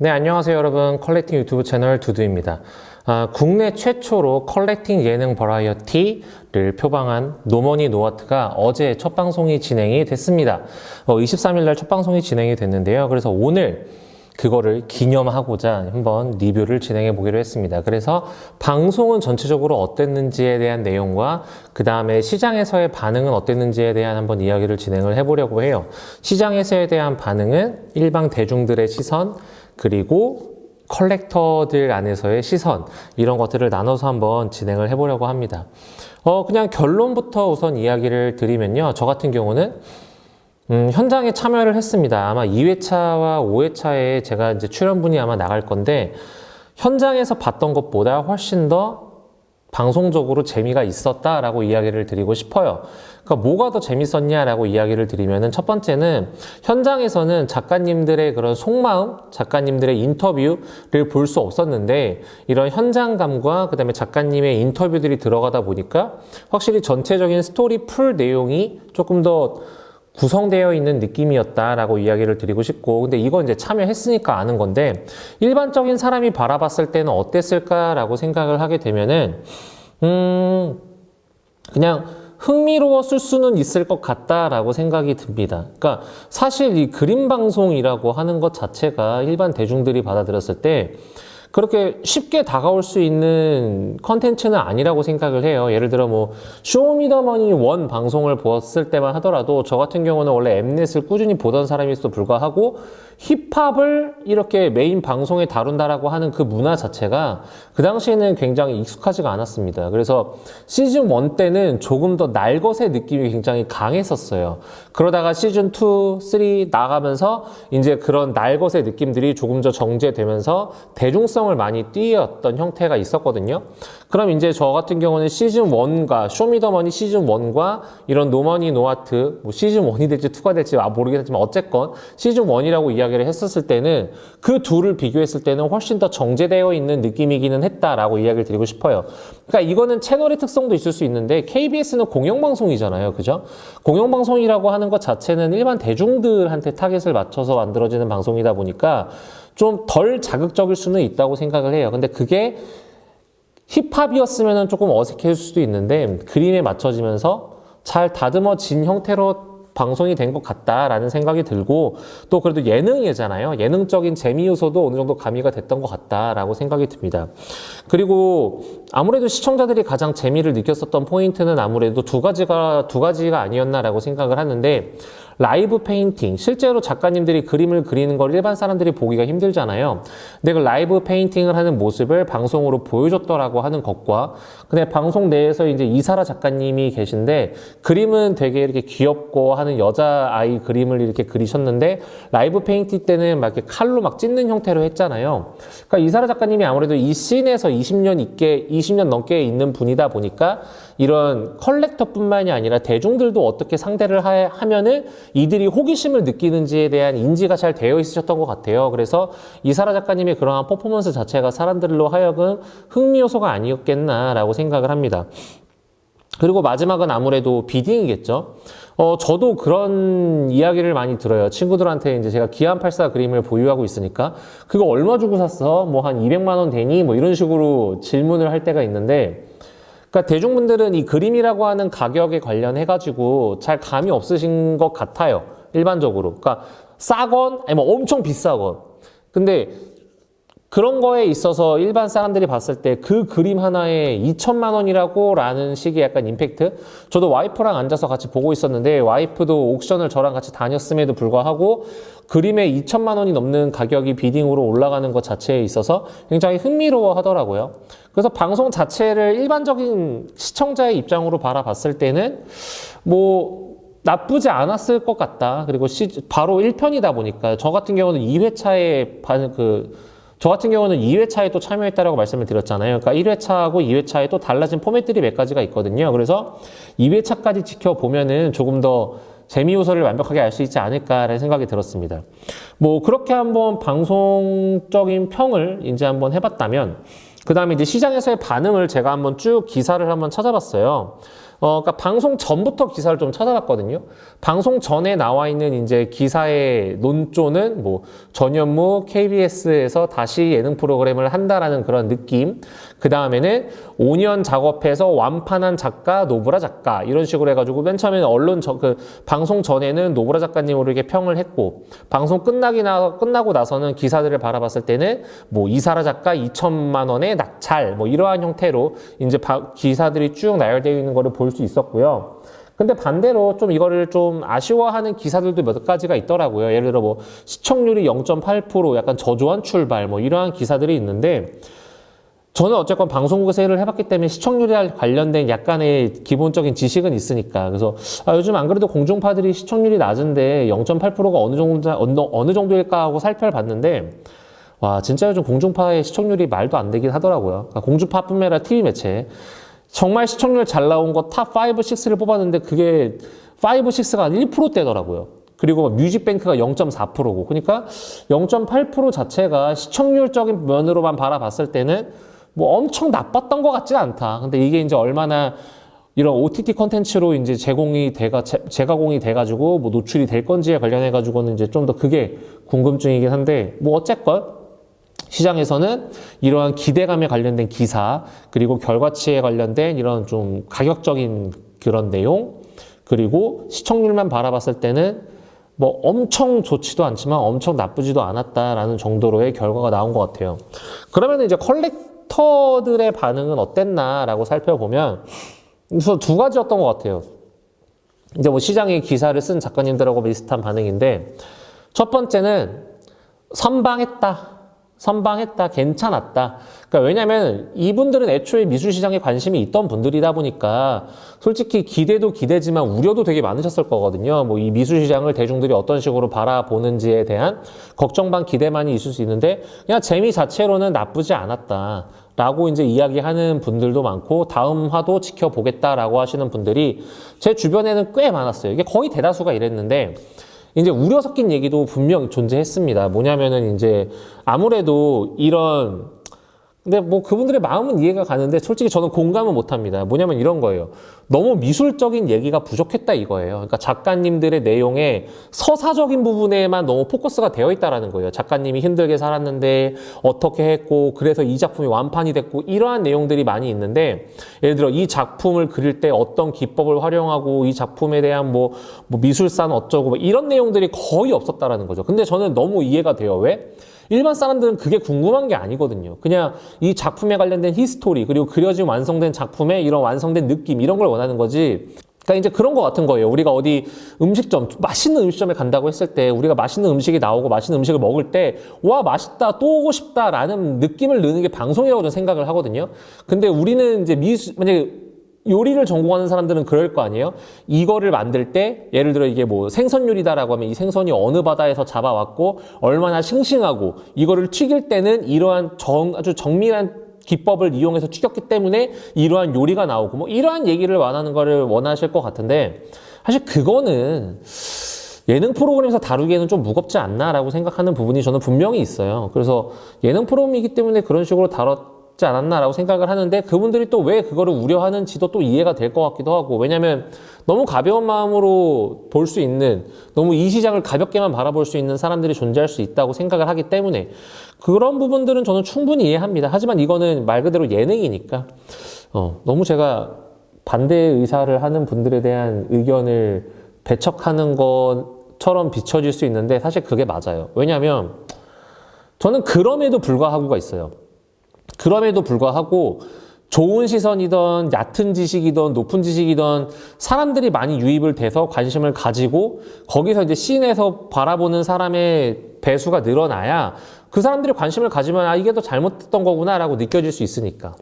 네, 안녕하세요, 여러분. 컬렉팅 유튜브 채널 두두입니다. 아, 국내 최초로 컬렉팅 예능 버라이어티를 표방한 노머니 노아트가 어제 첫 방송이 진행이 됐습니다. 어, 23일 날 첫 방송이 진행이 됐는데요. 그래서 오늘 그거를 기념하고자 한번 리뷰를 진행해 보기로 했습니다. 그래서 방송은 전체적으로 어땠는지에 대한 내용과 그 다음에 시장에서의 반응은 어땠는지에 대한 한번 이야기를 진행을 해보려고 해요. 시장에서에 대한 반응은 일반 대중들의 시선, 그리고 컬렉터들 안에서의 시선 이런 것들을 나눠서 한번 진행을 해보려고 합니다. 어 그냥 결론부터 우선 이야기를 드리면요. 저 같은 경우는 음, 현장에 참여를 했습니다. 아마 2회차와 5회차에 제가 이제 출연분이 아마 나갈 건데 현장에서 봤던 것보다 훨씬 더 방송적으로 재미가 있었다라고 이야기를 드리고 싶어요. 그러니까 뭐가 더 재밌었냐라고 이야기를 드리면은 첫 번째는 현장에서는 작가님들의 그런 속마음, 작가님들의 인터뷰를 볼 수 없었는데 이런 현장감과 그다음에 작가님의 인터뷰들이 들어가다 보니까 확실히 전체적인 스토리 풀 내용이 조금 더 구성되어 있는 느낌이었다라고 이야기를 드리고 싶고 근데 이건 이제 참여했으니까 아는 건데 일반적인 사람이 바라봤을 때는 어땠을까라고 생각을 하게 되면은 음 그냥 흥미로웠을 수는 있을 것 같다라고 생각이 듭니다. 그러니까 사실 이 그림 방송이라고 하는 것 자체가 일반 대중들이 받아들였을 때 그렇게 쉽게 다가올 수 있는 컨텐츠는 아니라고 생각을 해요. 예를 들어 뭐 쇼미더머니 원 방송을 보았을 때만 하더라도 저 같은 경우는 원래 엠넷을 꾸준히 보던 사람일수도 불구하고 힙합을 이렇게 메인 방송에 다룬다라고 하는 그 문화 자체가 그 당시에는 굉장히 익숙하지가 않았습니다. 그래서 시즌 1 때는 조금 더 날것의 느낌이 굉장히 강했었어요. 그러다가 시즌 2, 3 나가면서 이제 그런 날것의 느낌들이 조금 더 정제되면서 대중성 을 많이 띄었던 형태가 있었거든요. 그럼 이제 저 같은 경우는 시즌 1과 쇼미더머니 시즌 1과 이런 노머니 노아트 뭐 시즌 1이 될지 2가 될지 아 모르겠지만 어쨌건 시즌 1이라고 이야기를 했었을 때는 그 둘을 비교했을 때는 훨씬 더 정제되어 있는 느낌이기는 했다라고 이야기를 드리고 싶어요. 그러니까 이거는 채널의 특성도 있을 수 있는데 KBS는 공영방송이잖아요. 그죠? 공영방송이라고 하는 것 자체는 일반 대중들한테 타겟을 맞춰서 만들어지는 방송이다 보니까 좀 덜 자극적일 수는 있다고 생각을 해요. 근데 그게 힙합이었으면 조금 어색해질 수도 있는데 그림에 맞춰지면서 잘 다듬어진 형태로 방송이 된 것 같다라는 생각이 들고 또 그래도 예능이잖아요. 예능적인 재미 요소도 어느 정도 가미가 됐던 것 같다라고 생각이 듭니다. 그리고 아무래도 시청자들이 가장 재미를 느꼈었던 포인트는 아무래도 두 가지가 두 가지가 아니었나라고 생각을 하는데 라이브 페인팅 실제로 작가님들이 그림을 그리는 걸 일반 사람들이 보기가 힘들잖아요. 근데 그 라이브 페인팅을 하는 모습을 방송으로 보여줬더라고 하는 것과 근데 방송 내에서 이제 이사라 작가님이 계신데 그림은 되게 이렇게 귀엽고 하는 여자 아이 그림을 이렇게 그리셨는데 라이브 페인팅 때는 막 이렇게 칼로 막 찢는 형태로 했잖아요. 그러니까 이사라 작가님이 아무래도 이 씬에서 20년 있게 20년 넘게 있는 분이다 보니까 이런 컬렉터뿐만이 아니라 대중들도 어떻게 상대를 하, 하면은 이들이 호기심을 느끼는지에 대한 인지가 잘 되어 있으셨던 것 같아요. 그래서 이사라 작가님의 그러한 퍼포먼스 자체가 사람들로 하여금 흥미 요소가 아니었겠나라고 생각을 합니다. 그리고 마지막은 아무래도 비딩이겠죠. 어, 저도 그런 이야기를 많이 들어요. 친구들한테 이제 제가 기안84 그림을 보유하고 있으니까 그거 얼마 주고 샀어? 뭐 한 200만 원 되니? 뭐 이런 식으로 질문을 할 때가 있는데 그러니까 대중분들은 이 그림이라고 하는 가격에 관련해 가지고 잘 감이 없으신 것 같아요. 일반적으로. 그러니까 싸건 아니면 뭐 엄청 비싸건. 근데 그런 거에 있어서 일반 사람들이 봤을 때 그 그림 하나에 2천만 원이라고 라는 식의 약간 임팩트? 저도 와이프랑 앉아서 같이 보고 있었는데 와이프도 옥션을 저랑 같이 다녔음에도 불구하고 그림에 2천만 원이 넘는 가격이 비딩으로 올라가는 것 자체에 있어서 굉장히 흥미로워 하더라고요. 그래서 방송 자체를 일반적인 시청자의 입장으로 바라봤을 때는 뭐 나쁘지 않았을 것 같다. 그리고 시, 바로 1편이다 보니까 저 같은 경우는 2회차에 그, 저 같은 경우는 2회차에 또 참여했다라고 말씀을 드렸잖아요. 그러니까 1회차하고 2회차에 또 달라진 포맷들이 몇 가지가 있거든요. 그래서 2회차까지 지켜보면은 조금 더 재미 요소를 완벽하게 알 수 있지 않을까라는 생각이 들었습니다. 뭐 그렇게 한번 방송적인 평을 이제 한번 해봤다면 그 다음에 이제 시장에서의 반응을 제가 한번 쭉 기사를 한번 찾아봤어요. 어, 그러니까 방송 전부터 기사를 좀 찾아봤거든요. 방송 전에 나와 있는 이제 기사의 논조는 뭐 전현무 KBS에서 다시 예능 프로그램을 한다라는 그런 느낌. 그 다음에는 5년 작업해서 완판한 작가 노브라 작가 이런 식으로 해가지고 맨 처음에는 언론 저, 그 방송 전에는 노브라 작가님으로 이렇게 평을 했고 방송 끝나기 나 끝나고 나서는 기사들을 바라봤을 때는 뭐 이사라 작가 2천만 원의 낙찰 뭐 이러한 형태로 이제 바- 기사들이 쭉 나열되어 있는 거를 볼 수 있었고요. 근데 반대로 좀 이거를 좀 아쉬워하는 기사들도 몇 가지가 있더라고요. 예를 들어 뭐 시청률이 0.8% 약간 저조한 출발 뭐 이러한 기사들이 있는데 저는 어쨌건 방송국에서 일을 해봤기 때문에 시청률에 관련된 약간의 기본적인 지식은 있으니까 그래서 아, 요즘 안 그래도 공중파들이 시청률이 낮은데 0.8%가 어느 정도 어느, 어느 정도일까 하고 살펴봤는데 와 진짜 요즘 공중파의 시청률이 말도 안 되긴 하더라고요. 그러니까 공중파뿐만 아니라 TV 매체 정말 시청률 잘 나온 거 탑 5, 6를 뽑았는데 그게 5, 6가 한 1%대더라고요. 그리고 뭐 뮤직뱅크가 0.4%고 그러니까 0.8% 자체가 시청률적인 면으로만 바라봤을 때는 뭐 엄청 나빴던 것 같지는 않다. 근데 이게 이제 얼마나 이런 OTT 컨텐츠로 이제 제공이 돼가 재- 재가공이 돼가지고 뭐 노출이 될 건지에 관련해 가지고는 이제 좀 더 그게 궁금증이긴 한데 뭐 어쨌건 시장에서는 이러한 기대감에 관련된 기사 그리고 결과치에 관련된 이런 좀 가격적인 그런 내용 그리고 시청률만 바라봤을 때는 뭐 엄청 좋지도 않지만 엄청 나쁘지도 않았다라는 정도로의 결과가 나온 것 같아요. 그러면 이제 컬렉터들의 반응은 어땠나라고 살펴보면 우선 두 가지였던 것 같아요. 이제 뭐 시장에 기사를 쓴 작가님들하고 비슷한 반응인데 첫 번째는 선방했다. 선방했다. 괜찮았다. 그러니까 왜냐면 이분들은 애초에 미술 시장에 관심이 있던 분들이다 보니까 솔직히 기대도 기대지만 우려도 되게 많으셨을 거거든요. 뭐 이 미술 시장을 대중들이 어떤 식으로 바라보는지에 대한 걱정 반 기대만이 있을 수 있는데 그냥 재미 자체로는 나쁘지 않았다. 라고 이제 이야기하는 분들도 많고 다음 화도 지켜보겠다라고 하시는 분들이 제 주변에는 꽤 많았어요. 이게 거의 대다수가 이랬는데 이제 우려 섞인 얘기도 분명 존재했습니다. 뭐냐면은 이제 아무래도 이런 근데 뭐 그분들의 마음은 이해가 가는데 솔직히 저는 공감은 못 합니다. 뭐냐면 이런 거예요. 너무 미술적인 얘기가 부족했다 이거예요. 그러니까 작가님들의 내용에 서사적인 부분에만 너무 포커스가 되어 있다라는 거예요. 작가님이 힘들게 살았는데 어떻게 했고 그래서 이 작품이 완판이 됐고 이러한 내용들이 많이 있는데 예를 들어 이 작품을 그릴 때 어떤 기법을 활용하고 이 작품에 대한 뭐, 뭐 미술사는 어쩌고 뭐 이런 내용들이 거의 없었다라는 거죠. 근데 저는 너무 이해가 돼요. 왜? 일반 사람들은 그게 궁금한 게 아니거든요. 그냥 이 작품에 관련된 히스토리, 그리고 그려진 완성된 작품의 이런 완성된 느낌, 이런 걸 원하는 거지. 그러니까 이제 그런 거 같은 거예요. 우리가 어디 음식점, 맛있는 음식점에 간다고 했을 때, 우리가 맛있는 음식이 나오고 맛있는 음식을 먹을 때, 와, 맛있다, 또 오고 싶다, 라는 느낌을 넣는 게 방송이라고 저는 생각을 하거든요. 근데 우리는 이제 미술, 만약에 요리를 전공하는 사람들은 그럴 거 아니에요? 이거를 만들 때 예를 들어 이게 뭐 생선 요리다라고 하면 이 생선이 어느 바다에서 잡아왔고 얼마나 싱싱하고 이거를 튀길 때는 이러한 정, 아주 정밀한 기법을 이용해서 튀겼기 때문에 이러한 요리가 나오고 뭐 이러한 얘기를 원하는 거를 원하실 것 같은데 사실 그거는 예능 프로그램에서 다루기에는 좀 무겁지 않나라고 생각하는 부분이 저는 분명히 있어요. 그래서 예능 프로그램이기 때문에 그런 식으로 다뤘 지 않았나라고 생각을 하는데 그분들이 또 왜 그거를 우려하는지도 또 이해가 될 것 같기도 하고 왜냐면 너무 가벼운 마음으로 볼 수 있는 너무 이 시장을 가볍게만 바라볼 수 있는 사람들이 존재할 수 있다고 생각을 하기 때문에 그런 부분들은 저는 충분히 이해합니다. 하지만 이거는 말 그대로 예능이니까 어, 너무 제가 반대 의사를 하는 분들에 대한 의견을 배척하는 것처럼 비춰질 수 있는데 사실 그게 맞아요. 왜냐하면 저는 그럼에도 불구하고가 있어요. 그럼에도 불구하고 좋은 시선이던 얕은 지식이던 높은 지식이던 사람들이 많이 유입을 돼서 관심을 가지고 거기서 이제 씬에서 바라보는 사람의 배수가 늘어나야 그 사람들이 관심을 가지면 아 이게 더 잘못됐던 거구나라고 느껴질 수 있으니까.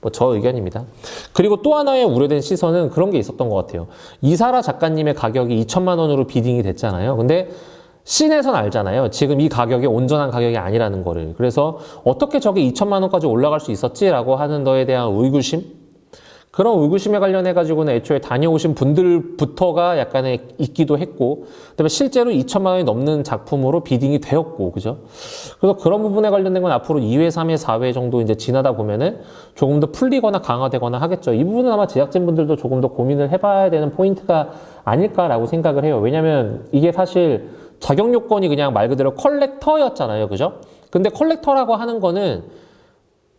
뭐 저 의견입니다. 그리고 또 하나의 우려된 시선은 그런 게 있었던 것 같아요. 이사라 작가님의 가격이 2천만 원으로 비딩이 됐잖아요. 근데 씬에선 알잖아요. 지금 이 가격이 온전한 가격이 아니라는 거를. 그래서 어떻게 저게 2천만 원까지 올라갈 수 있었지라고 하는 거에 대한 의구심? 그런 의구심에 관련해 가지고는 애초에 다녀오신 분들부터가 약간의 있기도 했고 그다음에 실제로 2천만 원이 넘는 작품으로 비딩이 되었고 그죠? 그래서 그런 부분에 관련된 건 앞으로 2회, 3회, 4회 정도 이제 지나다 보면은 조금 더 풀리거나 강화되거나 하겠죠. 이 부분은 아마 제작진분들도 조금 더 고민을 해 봐야 되는 포인트가 아닐까라고 생각을 해요. 왜냐면 이게 사실 자격 요건이 그냥 말 그대로 컬렉터였잖아요. 그죠? 근데 컬렉터라고 하는 거는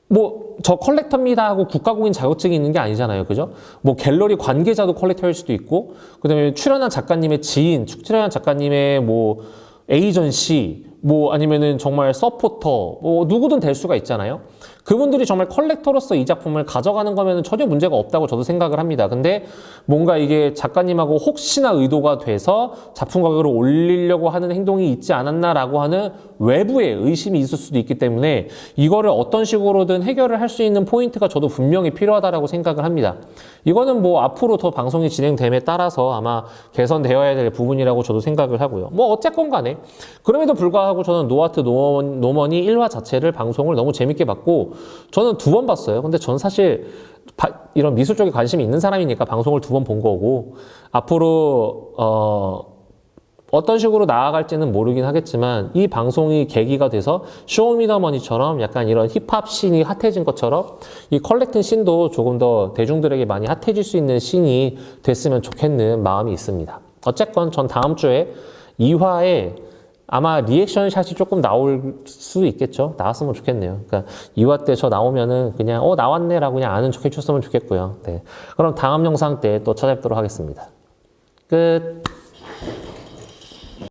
뭐 저 컬렉터입니다 하고 국가공인 자격증이 있는 게 아니잖아요. 그죠? 뭐 갤러리 관계자도 컬렉터일 수도 있고 그다음에 출연한 작가님의 지인, 출연한 작가님의 뭐 에이전시 뭐 아니면은 정말 서포터 뭐 누구든 될 수가 있잖아요. 그분들이 정말 컬렉터로서 이 작품을 가져가는 거면 전혀 문제가 없다고 저도 생각을 합니다. 근데 뭔가 이게 작가님하고 혹시나 의도가 돼서 작품 가격을 올리려고 하는 행동이 있지 않았나라고 하는 외부의 의심이 있을 수도 있기 때문에 이거를 어떤 식으로든 해결을 할 수 있는 포인트가 저도 분명히 필요하다라고 생각을 합니다. 이거는 뭐 앞으로 더 방송이 진행됨에 따라서 아마 개선되어야 될 부분이라고 저도 생각을 하고요. 뭐 어쨌건 간에 그럼에도 불구하고 저는 노아트 노먼, 노먼이 1화 자체를 방송을 너무 재밌게 봤고 저는 두 번 봤어요. 근데 전 사실 바- 이런 미술 쪽에 관심이 있는 사람이니까 방송을 두 번 본 거고 앞으로 어 어떤 식으로 나아갈지는 모르긴 하겠지만 이 방송이 계기가 돼서 쇼미더머니처럼 약간 이런 힙합 씬이 핫해진 것처럼 이 컬렉팅 씬도 조금 더 대중들에게 많이 핫해질 수 있는 씬이 됐으면 좋겠는 마음이 있습니다. 어쨌건 전 다음 주에 2화에 아마 리액션 샷이 조금 나올 수 있겠죠. 나왔으면 좋겠네요. 그러니까 2화 때 저 나오면은 그냥 어 나왔네라고 그냥 아는 척 해줬으면 좋겠고요. 네. 그럼 다음 영상 때 또 찾아뵙도록 하겠습니다. 끝.